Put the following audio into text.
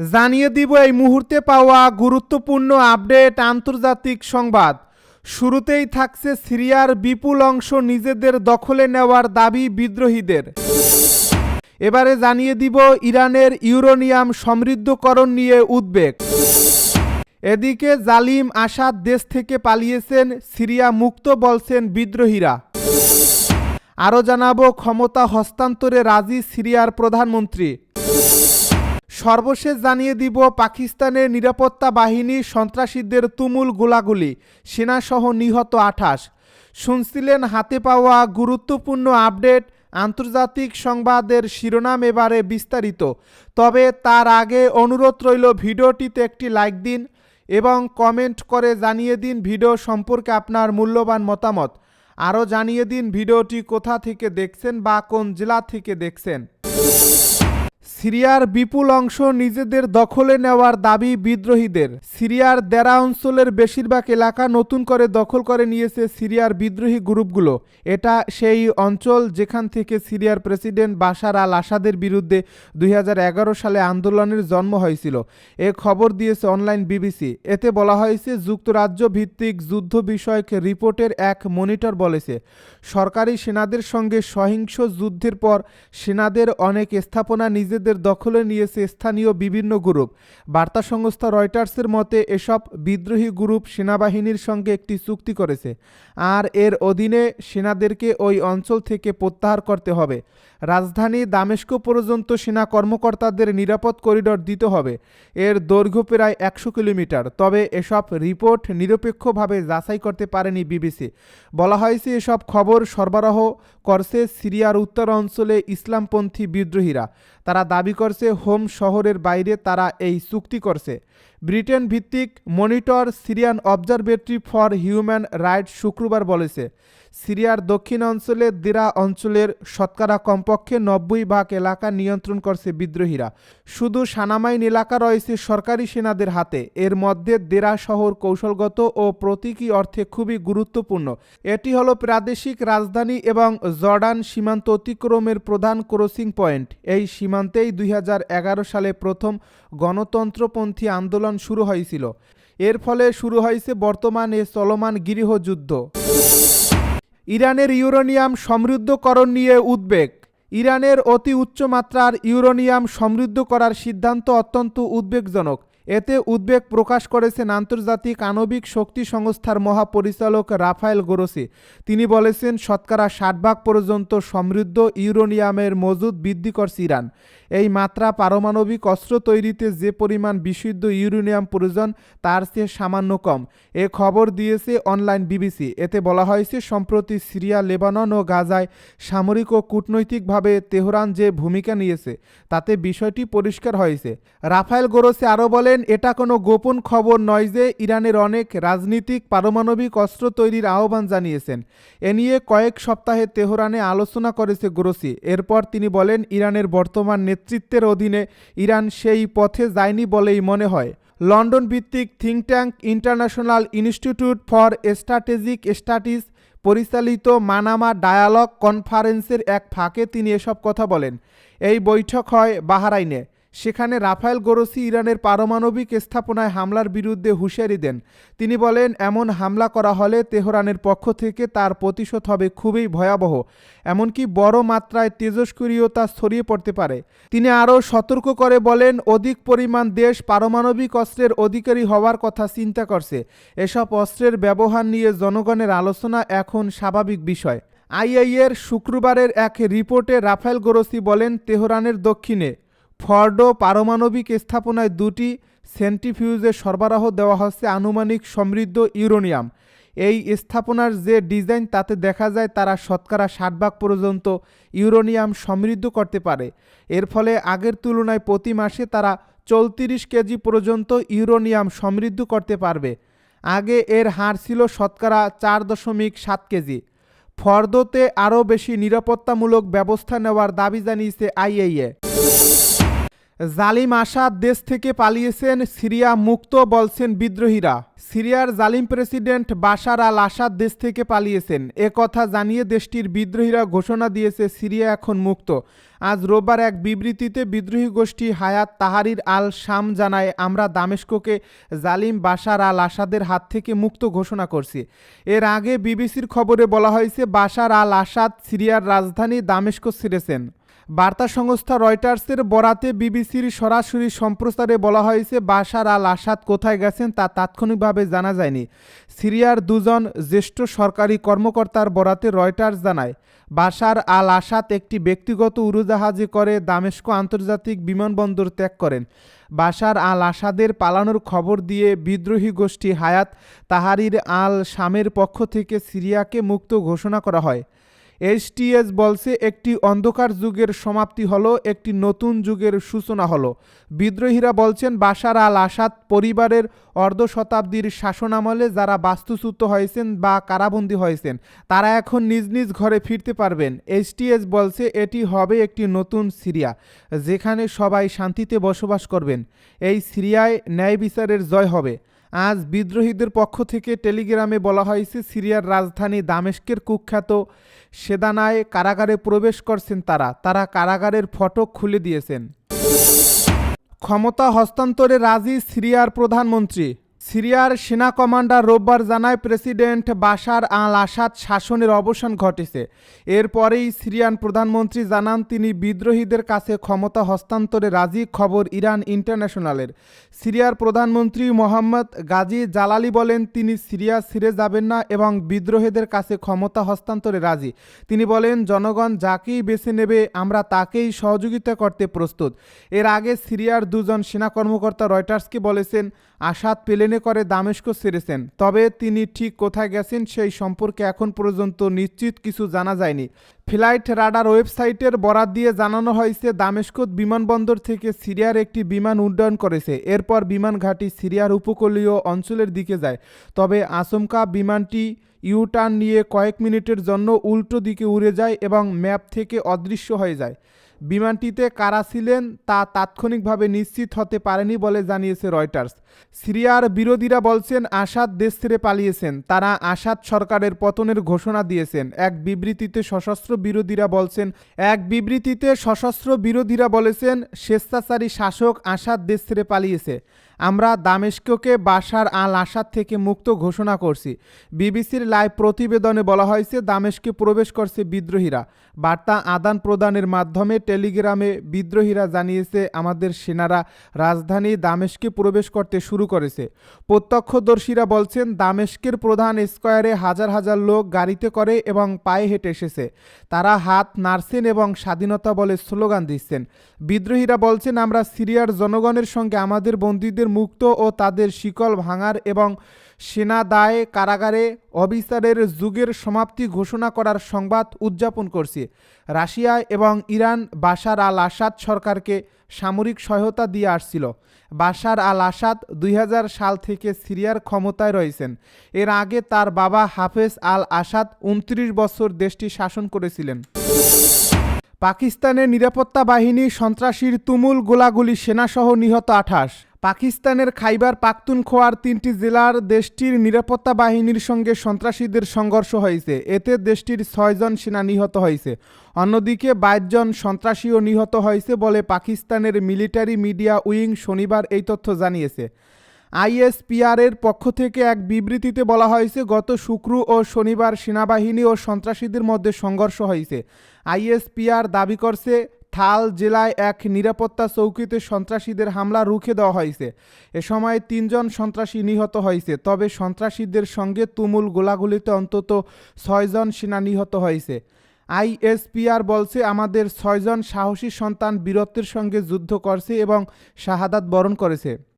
জানিয়ে দিব এই মুহূর্তে পাওয়া গুরুত্বপূর্ণ আপডেট আন্তর্জাতিক সংবাদ। শুরুতেই থাকছে সিরিয়ার বিপুল অংশ নিজেদের দখলে নেওয়ার দাবি বিদ্রোহীদের। এবারে জানিয়ে দিব ইরানের ইউরোনিয়াম সমৃদ্ধকরণ নিয়ে উদ্বেগ। এদিকে জালিম আসাদ দেশ থেকে পালিয়েছেন, সিরিয়া মুক্ত বলছেন বিদ্রোহীরা। আরও জানাব, ক্ষমতা হস্তান্তরে রাজি সিরিয়ার প্রধানমন্ত্রী। সর্বশেষ জানিয়ে দিব পাকিস্তানের নিরাপত্তা বাহিনী সন্ত্রাসীদের তুমুল গোলাগুলি, সেনাসহ নিহত আঠাশ। শুনছিলেন হাতে পাওয়া গুরুত্বপূর্ণ আপডেট, আন্তর্জাতিক সংবাদের শিরোনাম এবারে বিস্তারিত। তবে তার আগে অনুরোধ রইল ভিডিওটিতে একটি লাইক দিন এবং কমেন্ট করে জানিয়ে দিন ভিডিও সম্পর্কে আপনার মূল্যবান মতামত। আরও জানিয়ে দিন ভিডিওটি কোথা থেকে দেখছেন বা কোন জেলা থেকে দেখছেন। সিরিয়ার বিপুল অংশ নিজেদের দখলে নেওয়ার দাবি বিদ্রোহীদের। সিরিয়ার দেরা অঞ্চলের বেশিরভাগ এলাকা নতুন করে দখল করে নিয়েছে সিরিয়ার বিদ্রোহী গ্রুপগুলো। এটা সেই অঞ্চল যেখান থেকে সিরিয়ার প্রেসিডেন্ট বাশার আল আসাদের বিরুদ্ধে দুই হাজার এগারো সালে আন্দোলনের জন্ম হয়েছিল। এ খবর দিয়েছে অনলাইন বিবিসি। এতে বলা হয়েছে, যুক্তরাজ্য ভিত্তিক যুদ্ধ বিষয়ক রিপোর্টের এক মনিটর বলেছে, সরকারি সেনাদের সঙ্গে সহিংস যুদ্ধের পর সেনাদের অনেক স্থাপনা নিজেদের দখলে নিয়েছে স্থানীয় বিভিন্ন গ্রুপ। বার্তা সংস্থা রয়টার্সের মতে, এসব বিদ্রোহী গ্রুপ সেনাবাহিনীর সঙ্গে একটি চুক্তি করেছে। আর এর অধীনে সেনাদেরকে ওই অঞ্চল থেকে প্রত্যাহার করতে হবে। রাজধানী দামেস্ক পর্যন্ত সেনা কর্মকর্তাদের নিরাপদ করিডর দিতে হবে। এর দৈর্ঘ্য প্রায় একশো কিলোমিটার। তবে এসব রিপোর্ট নিরপেক্ষভাবে যাচাই করতে পারেনি বিবিসি। বলা হয়েছে, এসব খবর সরবরাহ করছে সিরিয়ার উত্তর অঞ্চলে ইসলামপন্থী বিদ্রোহীরা। তারা দাবি করছে, হোম শহরের বাইরে তারা এই চুক্তি করছে। ব্রিটেন ভিত্তিক monitor Syrian observatory for human rights শুক্রবার বলেছে সিরিয়ার দক্ষিণ অঞ্চলে দেরা অঞ্চলের শতকরা কমপক্ষে নব্বই ভাগ এলাকা নিয়ন্ত্রণ করছে বিদ্রোহীরা। শুধু সানামাইন এলাকা রয়েছে সরকারি সেনাদের হাতে। এর মধ্যে দেরা শহর কৌশলগত ও প্রতীকী অর্থে খুবই গুরুত্বপূর্ণ। এটি হলো প্রাদেশিক রাজধানী এবং জর্ডান সীমান্ত অতিক্রমের প্রধান ক্রসিং পয়েন্ট। এই সীমান্তেই দুই হাজার এগারো সালে প্রথম গণতন্ত্রপন্থী আন্দোলন শুরু হয়েছিল। এর ফলে শুরু হয়েছে বর্তমানে চলমান গৃহযুদ্ধ ইরানের ইউরোনিয়াম সমৃদ্ধকরণ নিয়ে উদ্বেগ। ইরানের অতি উচ্চমাত্রার ইউরোনিয়াম সমৃদ্ধ করার সিদ্ধান্ত অত্যন্ত উদ্বেগজনক। এতে উদ্বেগ প্রকাশ করেছেন আন্তর্জাতিক আণবিক শক্তি সংস্থার মহাপরিচালক রাফায়েল গোরসি। তিনি বলেছেন, শতকরা ষাট ভাগ পর্যন্ত সমৃদ্ধ ইউরোনিয়ামের মজুদ বৃদ্ধি করছে ইরান। এই মাত্রা পারমাণবিক অস্ত্র তৈরিতে যে পরিমাণ বিশুদ্ধ ইউরেনিয়াম প্রয়োজন, তার চেয়ে সামান্য কম। এ খবর দিয়েছে অনলাইন বিবিসি। এতে বলা হয়েছে, সম্প্রতি সিরিয়া, লেবানন ও গাজায় সামরিক ও কূটনৈতিকভাবে তেহরান যে ভূমিকা নিয়েছে, তাতে বিষয়টি পরিষ্কার হয়েছে। রাফায়েল গোরসে আরও বলেন, এটা কোনো গোপন খবর নয় যে ইরানের অনেক রাজনীতিক পারমাণবিক অস্ত্র তৈরির আহ্বান জানিয়েছেন। এ নিয়ে কয়েক সপ্তাহে তেহরানে আলোচনা করেছে গ্রোসি। এরপর তিনি বলেন, ইরানের বর্তমান নেতৃত্বের অধীনে ইরান সেই পথে যায়নি বলেই মনে হয়। লন্ডন ভিত্তিক think tank international institute for strategic studies পরিচালিত মানামা ডায়ালগ কনফারেন্সের এক ফাঁকে তিনি এসব কথা বলেন। এই বৈঠক হয় বাহারাইনে। সেখানে রাফায়েল গোরসি ইরানের পারমাণবিক স্থাপনায় হামলার বিরুদ্ধে হুঁশিয়ারি দেন। তিনি বলেন, এমন হামলা করা হলে তেহরানের পক্ষ থেকে তার প্রতিশোধ হবে খুবই ভয়াবহ, এমনকি বড় মাত্রায় তেজস্ক্রিয়তা ছড়িয়ে পড়তে পারে। তিনি আরও সতর্ক করে বলেন, অধিক পরিমাণ দেশ পারমাণবিক অস্ত্রের অধিকারী হওয়ার কথা চিন্তা করছে। এসব অস্ত্রের ব্যবহার নিয়ে জনগণের আলোচনা এখন স্বাভাবিক বিষয়। আইআইএর শুক্রবারের এক রিপোর্টে রাফায়েল গোরসি বলেন, তেহরানের দক্ষিণে ফর্ডো পারমাণবিক স্থাপনায় দুটি সেন্ট্রিফিউজে সরবরাহ দেওয়া হচ্ছে আনুমানিক সমৃদ্ধ ইউরোনিয়াম। এই স্থাপনার যে ডিজাইন তাতে দেখা যায় তারা শতকরা ষাট ভাগ পর্যন্ত ইউরোনিয়াম সমৃদ্ধ করতে পারে। এর ফলে আগের তুলনায় প্রতি মাসে তারা চৌত্রিশ কেজি পর্যন্ত ইউরোনিয়াম সমৃদ্ধ করতে পারবে। আগে এর হার ছিল শতকরা চার দশমিক সাত কেজি। ফর্দোতে আরও বেশি নিরাপত্তামূলক ব্যবস্থা নেওয়ার দাবি জানিয়েছে আইএইএ। জালিম আসাদ দেশ থেকে পালিয়েছেন সিরিয়া মুক্ত, বলছেন বিদ্রোহীরা। সিরিয়ার জালিম প্রেসিডেন্ট বাশার আল আসাদ দেশ থেকে পালিয়েছেন। এ কথা জানিয়ে দেশটির বিদ্রোহীরা ঘোষণা দিয়েছে, সিরিয়া এখন মুক্ত। আজ রোববার এক বিবৃতিতে বিদ্রোহী গোষ্ঠী হায়াত তাহারির আল শাম জানায়, আমরা দামেস্কোকে জালিম বাশার আল আসাদের হাত থেকে মুক্ত ঘোষণা করছি। এর আগে বিবিসির খবরে বলা হয়েছে, বাশার আল আসাদ সিরিয়ার রাজধানী দামেস্কো ছেড়েছেন। বার্তা সংস্থা রয়টার্সের বরাতে বিবিসির সরাসরি সম্প্রচারে বলা হয়েছে, বাশার আল আসাদ কোথায় গেছেন তা তাৎক্ষণিকভাবে জানা যায়নি। সিরিয়ার দুজন জ্যেষ্ঠ সরকারি কর্মকর্তার বরাতে রয়টার্স জানায়, বাশার আল আসাদ একটি ব্যক্তিগত উড়োজাহাজে করে দামেস্কো আন্তর্জাতিক বিমানবন্দর ত্যাগ করেন। বাশার আল আসাদের পালানোর খবর দিয়ে বিদ্রোহী গোষ্ঠী হায়াত তাহারির আল শামের পক্ষ থেকে সিরিয়াকে মুক্ত ঘোষণা করা হয়। এইচটিএস বলছে, একটি অন্ধকার যুগের সমাপ্তি হলো, একটি নতুন যুগের সূচনা হলো। বিদ্রোহীরা বলছেন, বাশার আল আসাদ পরিবারের অর্ধ শতাব্দীর শাসনামলে যারা বাস্তুচ্যুত হয়েছেন বা কারাবন্দী হয়েছেন, তারা এখন নিজ নিজ ঘরে ফিরতে পারবেন। এইচটিএস বলছে, এটি হবে একটি নতুন সিরিয়া, যেখানে সবাই শান্তিতে বসবাস করবেন। এই সিরিয়ায় ন্যায় বিচারের জয় হবে। আজ বিদ্রোহীদের পক্ষ থেকে টেলিগ্রামে বলা হয়েছে, সিরিয়ার রাজধানী দামেস্কের কুখ্যাত সেদানায় কারাগারে প্রবেশ করছেন তারা। তারা কারাগারের ফটক খুলে দিয়েছেন। ক্ষমতা হস্তান্তরে রাজি সিরিয়ার প্রধানমন্ত্রী। সিরিয়ার সেনা কমান্ডার রোববার জানায় প্রেসিডেন্ট বাশার আল আসাদ শাসনের অবসান ঘটেছে। এরপরেই সিরিয়ান প্রধানমন্ত্রী জানান তিনি বিদ্রোহীদের কাছে ক্ষমতা হস্তান্তরে রাজি, খবর ইরান ইন্টারন্যাশনালের। সিরিয়ার প্রধানমন্ত্রী মোহাম্মদ গাজী জালালি বলেন, তিনি সিরিয়া ছেড়ে যাবেন না এবং বিদ্রোহীদের কাছে ক্ষমতা হস্তান্তরে রাজি। তিনি বলেন, জনগণ যাকেই বেছে নেবে, আমরা তাকেই সহযোগিতা করতে প্রস্তুত। এর আগে সিরিয়ার দুজন সেনা কর্মকর্তা রয়টার্সকে বলেছেন আসাদ প্লেনে করে দামেস্কো ছেড়েছেন। তবে তিনি ঠিক কোথায় গেছেন সেই সম্পর্কে এখন পর্যন্ত নিশ্চিত কিছু জানা যায়নি। ফ্লাইট রাডার ওয়েবসাইটের বরাত দিয়ে জানানো হয়েছে, দামেস্কো বিমানবন্দর থেকে সিরিয়ার একটি বিমান উড্ডয়ন করেছে। এরপর বিমান ঘাঁটি সিরিয়ার উপকূলীয় অঞ্চলের দিকে যায়। তবে আচমকা বিমানটি ইউটার্ন নিয়ে কয়েক মিনিটের জন্য উল্টো দিকে উড়ে যায় এবং ম্যাপ থেকে অদৃশ্য হয়ে যায়। বিমানটিতে কারা ছিলেন তা তাৎক্ষণিকভাবে নিশ্চিত হতে পারেনি বলে জানিয়েছে রয়টার্স। সিরিয়ার বিরোধীরা বলছেন, আসাদ দেশ ছেড়ে পালিয়েছেন। তারা আসাদ সরকারের পতনের ঘোষণা দিয়েছেন। এক বিবৃতিতে সশস্ত্র বিরোধীরা বলছেন, এক বিবৃতিতে সশস্ত্র বিরোধীরা বলেছেন, স্বেচ্ছাচারী শাসক আসাদ দেশ ছেড়ে পালিয়েছে। আমরা দামেস্ককে বাশার আল আসাদ থেকে মুক্ত ঘোষণা করছি। বিবিসির লাইভ প্রতিবেদনে বলা হয়েছে, দামেস্কে প্রবেশ করছে বিদ্রোহীরা। বার্তা আদান প্রদানের মাধ্যমে টেলিগ্রামে বিদ্রোহীরা জানিয়েছে, আমাদের সেনারা রাজধানী দামেস্কে প্রবেশ করতে শুরু করেছে। প্রত্যক্ষদর্শীরা বলছেন, দামেস্কের প্রধান স্কোয়ারে হাজার হাজার লোক গাড়িতে করে এবং পায়ে হেঁটে এসেছে। তারা হাত নাড়ছেন এবং স্বাধীনতা বলে স্লোগান দিচ্ছেন। বিদ্রোহীরা বলছেন, আমরা সিরিয়ার জনগণের সঙ্গে আমাদের বন্দীদের মুক্ত ও তাদের শিকল ভাঙার এবং সেনা দায়ে কারাগারে অবিচারের যুগের সমাপ্তি ঘোষণা করার সংবাদ উদযাপন করছে। রাশিয়া এবং ইরান বাশার আল আসাদ সরকারকে সামরিক সহায়তা দিয়ে আসছিল। বাশার আল আসাদ দুই হাজার সাল থেকে সিরিয়ার ক্ষমতায় রয়েছেন। এর আগে তার বাবা হাফেজ আল আসাদ উনত্রিশ বছর দেশটি শাসন করেছিলেন। পাকিস্তানের নিরাপত্তা বাহিনী সন্ত্রাসীর তুমুল গোলাগুলি সেনাসহ নিহত আঠাশ। পাকিস্তানের খাইবার পাখতুনখোয়ার তিনটি জেলার দেশটির নিরাপত্তা বাহিনীর সঙ্গে সন্ত্রাসীদের সংঘর্ষ হয়েছে। এতে দেশটির ছয়জন সেনা নিহত হয়েছে। অন্যদিকে বাইশ জন সন্ত্রাসীও নিহত হয়েছে বলে পাকিস্তানের মিলিটারি মিডিয়া উইং শনিবার এই তথ্য জানিয়েছে। আইএসপিআরের পক্ষ থেকে এক বিবৃতিতে বলা হয়েছে, গত শুক্র ও শনিবার সেনাবাহিনী ও সন্ত্রাসীদের মধ্যে সংঘর্ষ হয়েছে। আইএসপিআর দাবি করছে থাল জেলায় এক নিরাপত্তা চৌকিতে সন্ত্রাসীদের হামলা রুখে দেওয়া হয়েছে। এ সময় তিনজন সন্ত্রাসী নিহত হয়েছে, তবে সন্ত্রাসীদের সঙ্গে তুমুল গোলাগুলিতে অন্তত ছয়জন সেনা নিহত হয়েছে। আইএসপিআর বলছে, আমাদের ছয়জন সাহসী সন্তান বীরত্বের সঙ্গে যুদ্ধ করছে এবং শাহাদাত বরণ করেছে।